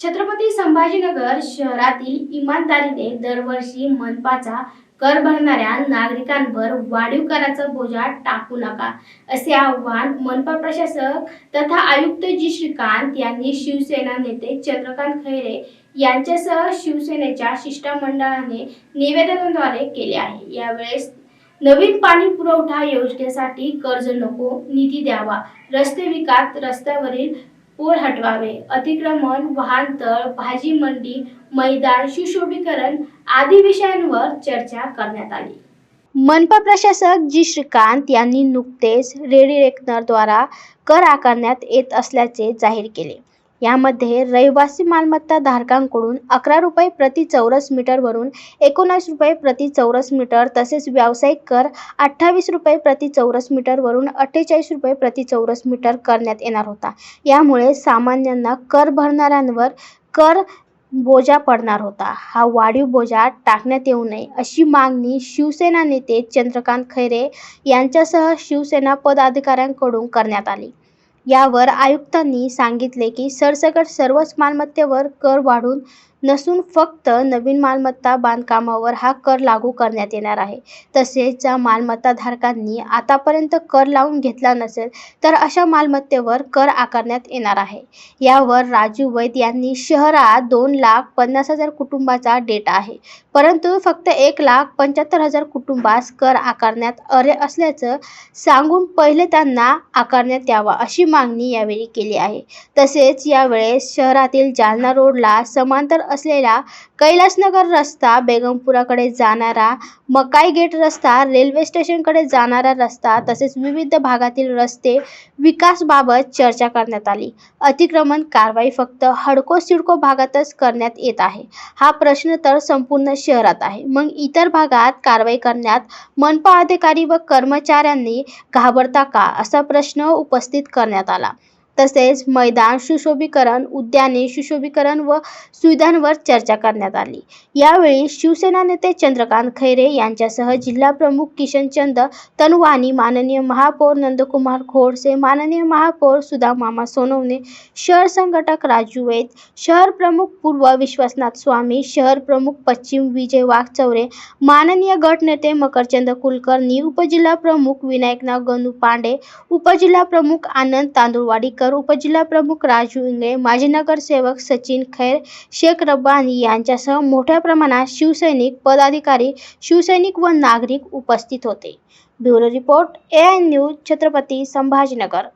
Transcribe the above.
छत्रपती संभाजीनगर शहरातील इमानदारीने दरवर्षी मनपाचा कर भरणाऱ्या नागरिकांवर वाढीव कराचा बोजा टाकू नका असे आव्हान मनपा प्रशासक तथा आयुक्त जी श्रीकांत यांनी शिवसेना नेते चंद्रकांत खैरे यांच्यासह शिवसेनेच्या शिष्टमंडळाने निवेदनाद्वारे केले आहे. यावेळेस नवीन पाणी पुरवठा योजनेसाठी कर्ज नको निधी द्यावा रस्ते विकास रस्त्यावरील पूर हटवावे. अतिक्रमण वाहनतळ भाजी मंडी मैदान सुशोभीकरण आदी विषयांवर चर्चा करण्यात आली. मनपा प्रशासक जी. श्रीकांत यांनी नुकतेच रेडी रेकनरद्वारा कर आकारण्यात येत असल्याचे जाहीर केले. यामध्ये रहिवासी मालमत्ता धारकांकडून अकरा रुपये प्रति चौरस मीटरवरून एकोणीस रुपये प्रति चौरस मीटर तसेच व्यावसायिक कर अठ्ठावीस रुपये प्रति चौरस मीटरवरून अठ्ठेचाळीस रुपये प्रति चौरस मीटर करण्यात येणार होता. यामुळे सामान्यांना कर भरणाऱ्यांवर कर बोजा पडणार होता. हा वाढीव बोजा टाकण्यात येऊ नये अशी मागणी शिवसेना नेते चंद्रकांत खैरे यांच्यासह शिवसेना पदाधिकाऱ्यांकडून करण्यात आली. यावर आयुक्तांनी सांगितले की सरसकट सर्वच मालमत्तेवर कर वाढवून नसून फक्त नवीन मालमत्ता बांधकामावर हा कर लागू करण्यात येणार आहे. तसेच ज्या मालमत्ताधारकांनी आतापर्यंत कर लावून घेतला नसेल तर अशा मालमत्तेवर कर आकारण्यात येणार आहे. यावर राजू वैद यांनी शहरात दोन लाख पन्नास हजार कुटुंबाचा डेटा आहे. परंतु फक्त एक लाख पंच्याहत्तर हजार कुटुंबास कर आकारण्यात अरे असल्याचं सांगून पहिले त्यांना आकारण्यात यावा अशी मागणी यावेळी केली आहे. तसेच यावेळेस शहरातील जालना रोडला समांतर असलेला कैलासनगर रस्ता बेगमपुराकडे जाणारा मकाई गेट रस्ता रेल्वे स्टेशनकडे जाणारा रस्ता तसेच विविध भागातील रस्ते विकासबाबत चर्चा करण्यात आली. अतिक्रमण कारवाई फक्त हडको सिडको भागातच करण्यात येत आहे. हा प्रश्न तर संपूर्ण शहरात आहे. मग इतर भागात कारवाई करण्यात मनपा अधिकारी व कर्मचाऱ्यांनी घाबरता का? असा प्रश्न उपस्थित करण्यात आला. तसेच मैदान सुशोभीकरण उद्याने सुशोभीकरण व सुविधांवर चर्चा करण्यात आली. यावेळी शिवसेना नेते चंद्रकांत खैरे यांच्यासह जिल्हा प्रमुख किशनचंद तनवानी माननीय महापौर नंदकुमार खोडसे माननीय महापौर सुधा मामा सोनवणे शहर संघटक राजू वैद शहर प्रमुख पूर्व विश्वसनाथ स्वामी शहर प्रमुख पश्चिम विजय वाघचौरे माननीय गटनेते मकरचंद कुलकर्णी उपजिल्हा प्रमुख विनायकनाथ गणू पांडे उपजिल्हा प्रमुख आनंद तांदुळवाडीकर उपजिल्हा प्रमुख राजू इंगळे माजी नगरसेवक सचिन खैर शेख रब्बानी यांच्यासह मोठ्या प्रमाणात शिवसैनिक पदाधिकारी शिवसैनिक व नागरिक उपस्थित होते. Bureau report A I news Chhatrapati Sambhajinagar.